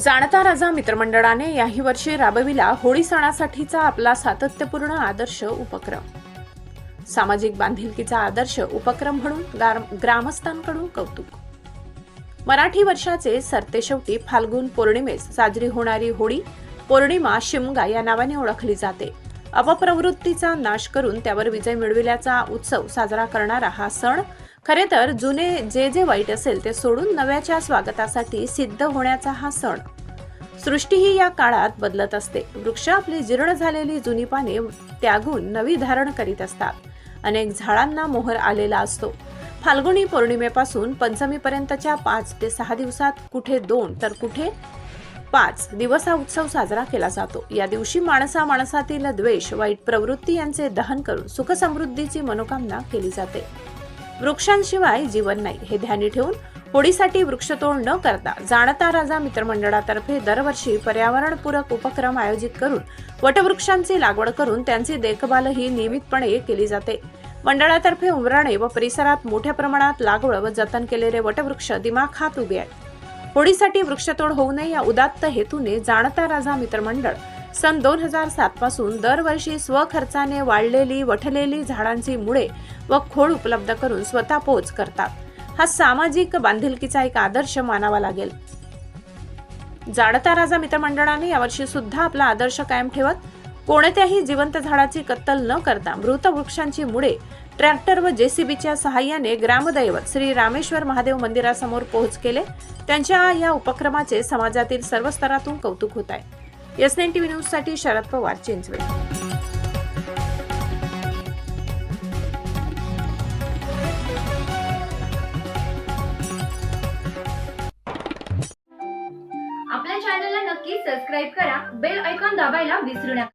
जाणता राजा मित्रमंडळाने याही वर्षी राबविला होळी सणासाठीचा आपला सातत्यपूर्ण आदर्श उपक्रम. सामाजिक बांधिलकीचा आदर्श उपक्रम म्हणून ग्रामस्थांकडून कौतुक. मराठी वर्षाचे सरते शेवटी फाल्गुन पौर्णिमेस साजरी होणारी होळी पौर्णिमा शिमगा या नावाने ओळखली जाते. अपप्रवृत्तीचा नाश करून त्यावर विजय मिळविल्याचा उत्सव साजरा करणारा हा सण खरे तर जुने जे जे वाईट असेल ते सोडून नव्याच्या स्वागतासाठी सिद्ध होण्याचा हा सण. सृष्टीही या काळात बदलत असते. वृक्ष आपली जीर्ण झालेली जुनी पाने त्यागून नवी धारण करीत असतात. अनेक झाडांना मोहर आलेला असतो. फाल्गुनी पौर्णिमेपासून पंचमीपर्यंतच्या पाच ते सहा दिवसात कुठे दोन तर कुठे पाच दिवस हा उत्सव साजरा केला जातो. या दिवशी माणसा माणसातील द्वेष वाईट प्रवृत्ती यांचे दहन करून सुखसमृद्धीची मनोकामना केली जाते. वृक्षांशिवाय जीवन नाही. हे ध्यानी ठेवून होळीसाठी वृक्षतोड न करता जाणता राजा मित्रमंडळातर्फे दरवर्षी पर्यावरणपूरक उपक्रम आयोजित करून वटवृक्षांची लागवड करून त्यांची देखभालही नियमितपणे केली जाते. मंडळातर्फे उमराणे व परिसरात मोठ्या प्रमाणात लागवड व जतन केलेले वटवृक्ष दिमाखात उभे आहेत. होळीसाठी वृक्षतोड होऊ नये या उदात्त हेतूने जाणता राजा मित्रमंडळ सन दोन हजार सात पासून दरवर्षी स्वखर्चाने वाढलेली वठलेली झाडांची मुळे व खोड उपलब्ध करून स्वतः पोच करतात. हा सामाजिक बांधिलकीचा एक आदर्श मानावा लागेल. जाणता राजा मित्रमंडळाने यावर्षी सुद्धा आपला आदर्श कायम ठेवत कोणत्याही जिवंत झाडाची कत्तल न करता मृत वृक्षांची मुळे ट्रॅक्टर व जेसीबीच्या सहाय्याने ग्रामदैवत श्री रामेश्वर महादेव मंदिरासमोर पोहोच केले. त्यांच्या या उपक्रमाचे समाजातील सर्व स्तरातून कौतुक होत आहे. एस नाईन टीव्ही न्यूजसाठी शरद पवार चिंचवड. आपल्या चॅनलला नक्की सबस्क्राईब करा. बेल ऐकॉन दाबायला विसरू नका.